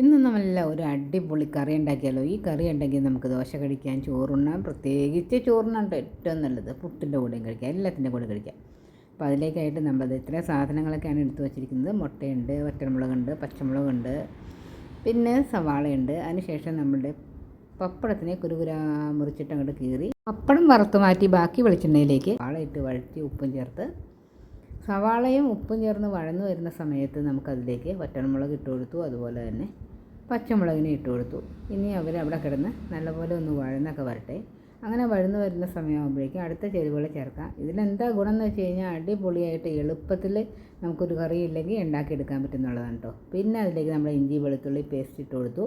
ഇന്ന് നമ്മളല്ല ഒരു അടിപൊളി കറി ഉണ്ടാക്കിയാലോ? ഈ കറി ഉണ്ടെങ്കിൽ നമുക്ക് ദോശ കഴിക്കാൻ ചോറുണ്ണാൻ പ്രത്യേകിച്ച് ചോറുണ്ണാണ്ട് ഏറ്റവും നല്ലത്. പുട്ടിന്റെ കൂടെയും കഴിക്കാം എല്ലാത്തിന്റെ കൂടെ കഴിക്കാം. അപ്പോൾ അതിലേക്കായിട്ട് നമ്മളത് ഇത്രയും സാധനങ്ങളൊക്കെയാണ് എടുത്തു വച്ചിരിക്കുന്നത്. മുട്ടയുണ്ട് വറ്റൻമുളകുണ്ട് പച്ചമുളകുണ്ട് പിന്നെ സവാളയുണ്ട്. അതിനുശേഷം നമ്മുടെ പപ്പടത്തിനെ കുരുകുരാ മുറിച്ചിട്ട് അങ്ങോട്ട് കീറി പപ്പടം വറുത്ത് മാറ്റി ബാക്കി വെളിച്ചെണ്ണയിലേക്ക് സവാള ഇട്ട് വഴറ്റി ഉപ്പും ചേർത്ത് സവാളയും ഉപ്പും ചേർന്ന് വഴന്നു വരുന്ന സമയത്ത് നമുക്കതിലേക്ക് വറ്റൻമുളക് ഇട്ട് കൊടുത്തു. അതുപോലെ തന്നെ പച്ചമുളകിനെ ഇട്ട് കൊടുത്തു. ഇനി അവർ അവിടെ കിടന്ന് നല്ലപോലെ ഒന്ന് വഴന്നൊക്കെ വരട്ടെ. അങ്ങനെ വഴന്ന് വരുന്ന സമയമാകുമ്പോഴേക്കും അടുത്ത ചേരുവകൾ ചേർക്കാം. ഇതിലെന്താ ഗുണം എന്ന് വെച്ച് കഴിഞ്ഞാൽ അടിപൊളിയായിട്ട് എളുപ്പത്തിൽ നമുക്കൊരു കറി ഇല്ലെങ്കിൽ ഉണ്ടാക്കിയെടുക്കാൻ പറ്റുന്നുള്ളതാണ് കേട്ടോ പിന്നെ അതിലേക്ക് നമ്മൾ ഇഞ്ചി വെളുത്തുള്ളി പേസ്റ്റ് ഇട്ട് കൊടുത്തു.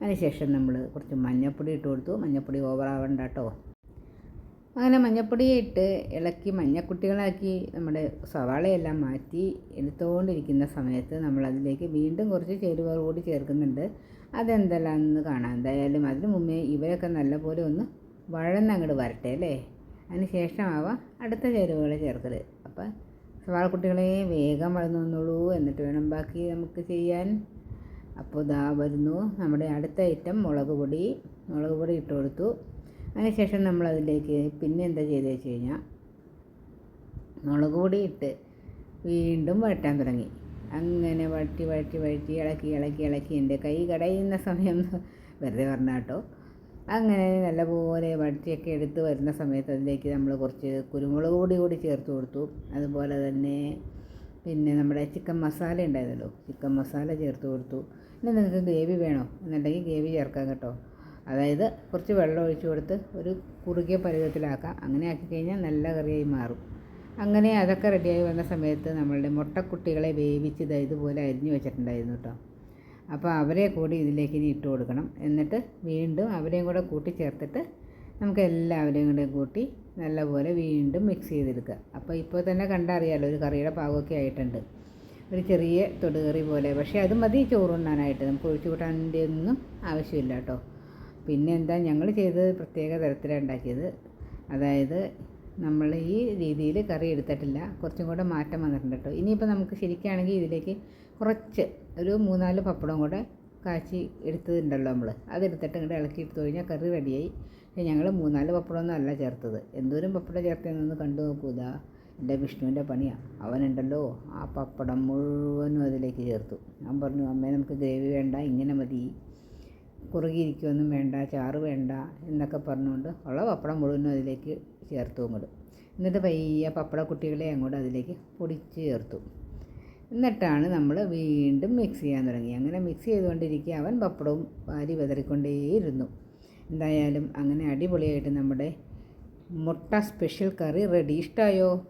അതിനുശേഷം നമ്മൾ കുറച്ച് മഞ്ഞൾപ്പൊടി ഇട്ട് കൊടുത്തു. മഞ്ഞൾപ്പൊടി ഓവർ ആവണ്ട കേട്ടോ അങ്ങനെ മഞ്ഞപ്പൊടി ഇട്ട് ഇളക്കി മഞ്ഞക്കുട്ടികളാക്കി നമ്മുടെ സവാളയെല്ലാം മാറ്റി എടുത്തുകൊണ്ടിരിക്കുന്ന സമയത്ത് നമ്മളതിലേക്ക് വീണ്ടും കുറച്ച് ചേരുവകൾ കൂടി ചേർക്കുന്നുണ്ട്. അതെന്തെല്ലാമെന്ന് കാണാം. എന്തായാലും അതിന് മുമ്പേ ഇവരൊക്കെ നല്ലപോലെ ഒന്ന് വഴന്നങ്ങോട്ട് വരട്ടെ അല്ലേ? അതിന് ശേഷമാവാം അടുത്ത ചേരുവകൾ ചേർക്കൽ അപ്പം സവാള കുട്ടികളെ വേഗം വളർന്നു വന്നോളൂ. എന്നിട്ട് വേണം ബാക്കി നമുക്ക് ചെയ്യാൻ. അപ്പോൾ ഇതാ വരുന്നു നമ്മുടെ അടുത്ത ഐറ്റം മുളക് പൊടി. മുളക് പൊടി ഇട്ട് കൊടുത്തു. അതിനുശേഷം നമ്മൾ അതിലേക്ക് പിന്നെ എന്താ ചെയ്തു വെച്ച് കഴിഞ്ഞാൽ മുളക് പൊടി ഇട്ട് വീണ്ടും വഴറ്റാൻ തുടങ്ങി. അങ്ങനെ വഴറ്റി വഴറ്റി വഴറ്റി ഇളക്കി ഇളക്കി ഇളക്കി. എന്റെ കൈ കടയുന്ന സമയം വെറുതെ പറഞ്ഞ കേട്ടോ. അങ്ങനെ നല്ലപോലെ വഴറ്റിയൊക്കെ എടുത്ത് വരുന്ന സമയത്ത് അതിലേക്ക് നമ്മൾ കുറച്ച് കുരുമുളക് പൊടി കൂടി ചേർത്ത് കൊടുത്തു. അതുപോലെ തന്നെ പിന്നെ നമ്മുടെ ചിക്കൻ മസാല ഉണ്ടായിരുന്നല്ലോ ചിക്കൻ മസാല ചേർത്ത് കൊടുത്തു. പിന്നെ നിങ്ങൾക്ക് ഗ്രേവി വേണോ? എന്നുണ്ടെങ്കിൽ ഗ്രേവി ചേർക്കാം കേട്ടോ. അതായത് കുറച്ച് വെള്ളം ഒഴിച്ച് കൊടുത്ത് ഒരു കുറുകിയ പരുവത്തിലാക്കാം. അങ്ങനെ ആക്കി കഴിഞ്ഞാൽ നല്ല കറിയായി മാറും. അങ്ങനെ അതൊക്കെ റെഡിയായി വന്ന സമയത്ത് നമ്മളുടെ മുട്ടക്കുട്ടികളെ വേവിച്ച് ഇതാ ഇതുപോലെ അരിഞ്ഞു വെച്ചിട്ടുണ്ടായിരുന്നു കേട്ടോ. അപ്പോൾ അവരെ കൂടി ഇതിലേക്ക് ഇനി ഇട്ട് കൊടുക്കണം. എന്നിട്ട് വീണ്ടും അവരെയും കൂടെ കൂട്ടി ചേർത്തിട്ട് നമുക്ക് എല്ലാവരെയും കൂടെ കൂട്ടി നല്ലപോലെ വീണ്ടും മിക്സ് ചെയ്തെടുക്കുക. അപ്പോൾ ഇപ്പോൾ തന്നെ കണ്ടറിയാലോ ഒരു കറിയുടെ പാകമൊക്കെ ആയിട്ടുണ്ട്. ഒരു ചെറിയ തൊടുകറി പോലെ. പക്ഷേ അത് മതി ചോറുണ്ണാനായിട്ട് നമുക്ക് ഒഴിച്ചു കൂട്ടാന്റെ ഒന്നും ആവശ്യമില്ല കേട്ടോ. പിന്നെ എന്താ ഞങ്ങൾ ചെയ്തത് പ്രത്യേക തരത്തിലാണ് ഉണ്ടാക്കിയത്. അതായത് നമ്മൾ ഈ രീതിയിൽ കറി എടുത്തിട്ടില്ല കുറച്ചും കൂടെ മാറ്റം വന്നിട്ടുണ്ട് കേട്ടോ. ഇനിയിപ്പോൾ നമുക്ക് ശരിക്കാണെങ്കിൽ ഇതിലേക്ക് കുറച്ച് ഒരു മൂന്നാൽ പപ്പടം കൂടെ കാച്ചി എടുത്തതുണ്ടല്ലോ നമ്മൾ അതെടുത്തിട്ട് ഇങ്ങോട്ട് ഇളക്കി എടുത്തു കഴിഞ്ഞാൽ കറി റെഡിയായി. ഞങ്ങൾ മൂന്നാൽ പപ്പടമൊന്നും അല്ല ചേർത്തത്. എന്തോരം പപ്പടം ചേർത്തതെന്നൊന്ന് കണ്ടു നോക്കൂല എന്റെ വിഷ്ണുവിന്റെ പണിയാണ് അവനുണ്ടല്ലോ ആ പപ്പടം മുഴുവനും അതിലേക്ക് ചേർത്തു. ഞാൻ പറഞ്ഞു അമ്മേ നമുക്ക് ഗ്രേവി വേണ്ട ഇങ്ങനെ മതി. കുറുകിയിരിക്കുകയൊന്നും വേണ്ട ചാറ് വേണ്ട എന്നൊക്കെ പറഞ്ഞുകൊണ്ട് ഉള്ള പപ്പടം മുഴുവനും അതിലേക്ക് ചേർത്തു അങ്ങോട്ട്. എന്നിട്ട് പയ്യ പപ്പട കുട്ടികളെ അങ്ങോട്ട് അതിലേക്ക് പൊടിച്ച് ചേർത്തു. എന്നിട്ടാണ് നമ്മൾ വീണ്ടും മിക്സ് ചെയ്യാൻ തുടങ്ങി. അങ്ങനെ മിക്സ് ചെയ്തുകൊണ്ടിരിക്കുക അവൻ പപ്പടവും വാരി വിതറിക്കൊണ്ടേയിരുന്നു. എന്തായാലും അങ്ങനെ അടിപൊളിയായിട്ട് നമ്മുടെ മുട്ട സ്പെഷ്യൽ കറി റെഡി ഇഷ്ടമായോ